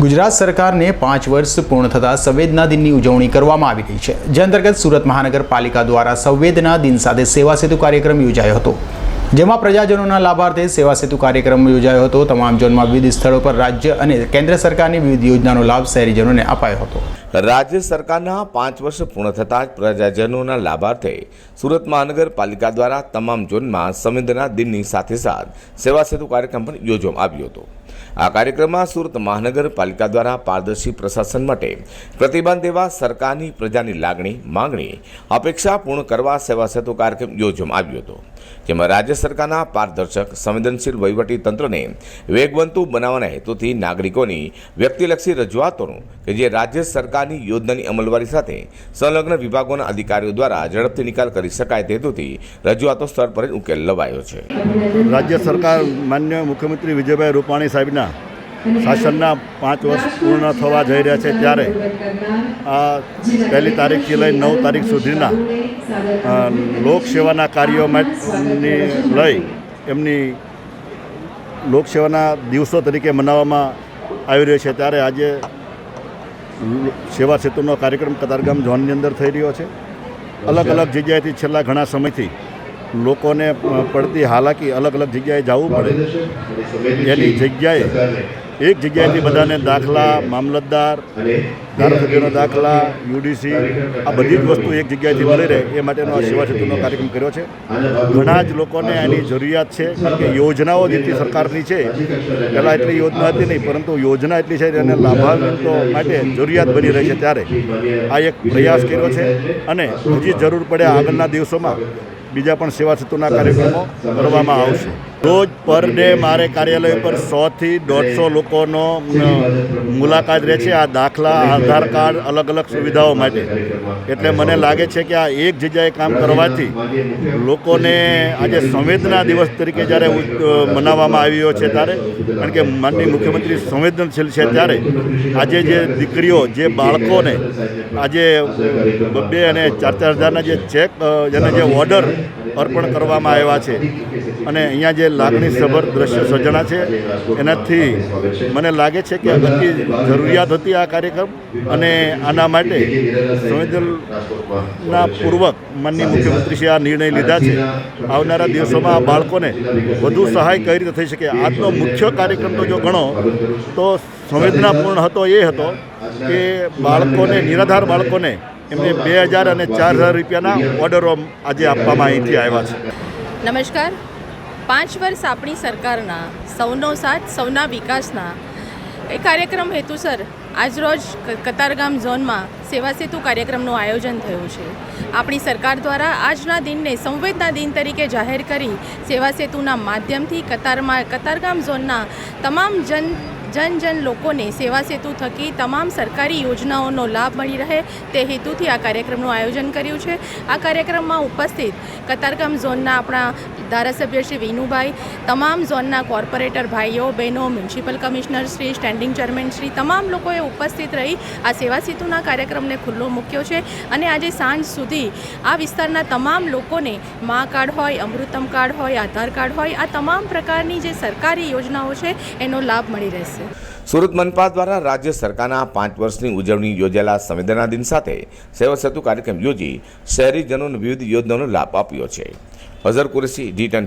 ગુજરાત સરકારને પાંચ વર્ષ પૂર્ણ થતાં સંવેદના દિનની ઉજવણી કરવામાં આવી રહી છે, જે અંતર્ગત સુરત મહાનગરપાલિકા દ્વારા સંવેદના દિન સાથે સેવા સેતુ કાર્યક્રમ યોજાયો હતો. જેમાં પ્રજાજનોના લાભાર્થે સેવા સેતુ કાર્યક્રમ યોજાયો હતો. તમામ ઝોનમાં વિવિધ સ્થળો પર રાજ્ય અને કેન્દ્ર સરકારની વિવિધ યોજનાનો લાભ શહેરીજનોને અપાયો હતો. રાજ્ય સરકારના પાંચ વર્ષ પૂર્ણ થતાં જ પ્રજાજનોના લાભાર્થે સુરત મહાનગરપાલિકા દ્વારા તમામ ઝોનમાં સંવેદના દિનની સાથે સાથ સેવા સેતુ કાર્યક્રમ પણ યોજવામાં આવ્યો હતો. આ કાર્યક્રમમાં સુરત મહાનગરપાલિકા દ્વારા પારદર્શી પ્રશાસન માટે પ્રતિબંધ દેવા સરકારની પ્રજાની લાગણી, માંગણી, અપેક્ષા પૂર્ણ કરવા સેવા સેતુ કાર્યક્રમ યોજવામાં આવ્યો હતો. જેમાં રાજ્ય સરકારના પારદર્શક, સંવેદનશીલ વહીવટી તંત્રને વેગવંતુ બનાવવાના હેતુથી નાગરિકોની વ્યક્તિલક્ષી રજૂઆતોનું કે જે રાજ્ય સરકારની યોજનાની અમલવારી સાથે સંલગ્ન વિભાગોના અધિકારીઓ દ્વારા ઝડપથી નિકાલ કરી શકાય તે હેતુથી રજૂઆતો સ્તર પર ઉકેલ લવાયો છે. રાજ્ય સરકાર માન્ય મુખ્યમંત્રી વિજયભાઈ રૂપાણી સાહેબના શાસનના પાંચ વર્ષ પૂર્ણ થવા જઈ રહ્યા છે ત્યારે આ પહેલી તારીખથી લઈ નવ તારીખ સુધીના લોકસેવાના કાર્યો માટે લઈ એમની લોકસેવાના દિવસો તરીકે મનાવવામાં આવી રહ્યો છે. ત્યારે આજે સેવા સેતુનો કાર્યક્રમ કતારગામ ઝોનની અંદર થઈ રહ્યો છે. અલગ અલગ જગ્યાએથી છેલ્લા ઘણા સમયથી લોકોને પડતી હાલાકી અલગ અલગ જગ્યાએ જવું પડે. એની જગ્યાએ એક જગ્યાએથી બધાને દાખલા, મામલતદાર, ધારાસભ્યોના દાખલા, યુડીસી, આ બધી જ વસ્તુ એક જગ્યાએથી મળી રહે, એ માટેનો આ સેવા સેતુનો કાર્યક્રમ કર્યો છે. ઘણા જ લોકોને એની જરૂરિયાત છે કારણ કે યોજનાઓ જેટલી સરકારની છે, પહેલાં એટલી યોજના હતી નહીં, પરંતુ યોજના એટલી છે અને લાભાન્વિતો માટે જરૂરિયાત બની રહી છે ત્યારે. આ એક પ્રયાસ કર્યો છે અને હજી જરૂર પડે આગળના દિવસોમાં બીજા પણ સેવા સેતુના કાર્યક્રમો કરવામાં આવશે. રોજ પર ડે મારે કાર્યાલય પર સોથી દોઢસો લોકોનો મુલાકાત રહે છે. આ દાખલા, આધાર કાર્ડ અલગ અલગ સુવિધાઓ માટે. એટલે મને લાગે છે કે આ એક જગ્યાએ કામ કરવાથી લોકોને આજે સંવેદના દિવસ તરીકે જ્યારે મનાવવામાં આવ્યો છે ત્યારે, કારણ કે માનનીય મુખ્યમંત્રી સંવેદનશીલ છે ત્યારે, આજે જે દીકરીઓ, જે બાળકોને આજે બબ્બે અને ચાર ચાર હજારના જે ચેક અને જે ઓર્ડર અર્પણ કરવામાં આવ્યા છે અને અહીંયા જે લાગણી સભર દ્રશ્ય સર્જના છે, એનાથી મને લાગે છે કે અગત્ય જરૂરિયાત હતી આ કાર્યક્રમ અને આના માટે સંવેદનના પૂર્વક માનની મુખ્યમંત્રીશ્રીએ આ નિર્ણય લીધા છે. આવનારા દિવસોમાં આ બાળકોને વધુ સહાય કઈ રીતે થઈ શકે? આજનો મુખ્ય કાર્યક્રમ તો જો ગણો, તો સંવેદનાપૂર્ણ હતો એ હતો કે બાળકોને, નિરાધાર બાળકોને એમને બે હજાર અને ચાર હજાર રૂપિયાના ઓર્ડરો આજે આપવામાં અહીંથી આવ્યા છે. નમસ્કાર. પાંચ વર્ષ આપણી સરકારના, સૌનો સાથ, સૌના વિકાસના. એ કાર્યક્રમ હેતુસર આજરોજ કતારગામ ઝોનમાં સેવા સેતુ કાર્યક્રમનું આયોજન થયું છે. આપણી સરકાર દ્વારા આજના દિનને સંવેદના દિન તરીકે જાહેર કરી સેવા સેતુના માધ્યમથી કતારમાં, કતારગામ ઝોનના તમામ જન જન જન લોકોને સેવા સેતુ થકી તમામ સરકારી યોજનાઓનો લાભ મળી રહે તે હેતુથી આ કાર્યક્રમનું આયોજન કર્યું છે. આ કાર્યક્રમમાં ઉપસ્થિત કતારગામ ઝોનના આપણા ધારાસભ્ય શ્રી વિનુભાઈ, તમામ ઝોનના કોર્પોરેટર ભાઈઓ, બહેનો, municipal commissioner Shri, standing chairman Shri, તમામ લોકોએ ઉપસ્થિત રહી આ સેવા સેતુના કાર્યક્રમને ખુલ્લો મૂક્યો છે અને આજે સાંજ સુધી આ વિસ્તારના તમામ લોકોને મા કાર્ડ હોય, અમૃતમ કાર્ડ હોય, આધાર કાર્ડ હોય, આ તમામ પ્રકારની જે સરકારી યોજનાઓ છે એનો લાભ મળી રહેશે. સુરત મનપા દ્વારા રાજ્ય સરકારના પાંચ વર્ષની ઉજવણી યોજાયેલા સંવેદના દિન સાથે સેવા સેતુ કાર્યક્રમ યોજી શહેરીજનોને વિવિધ યોજનાઓનો લાભ આપ્યો છે. Azhar Qureshi D ten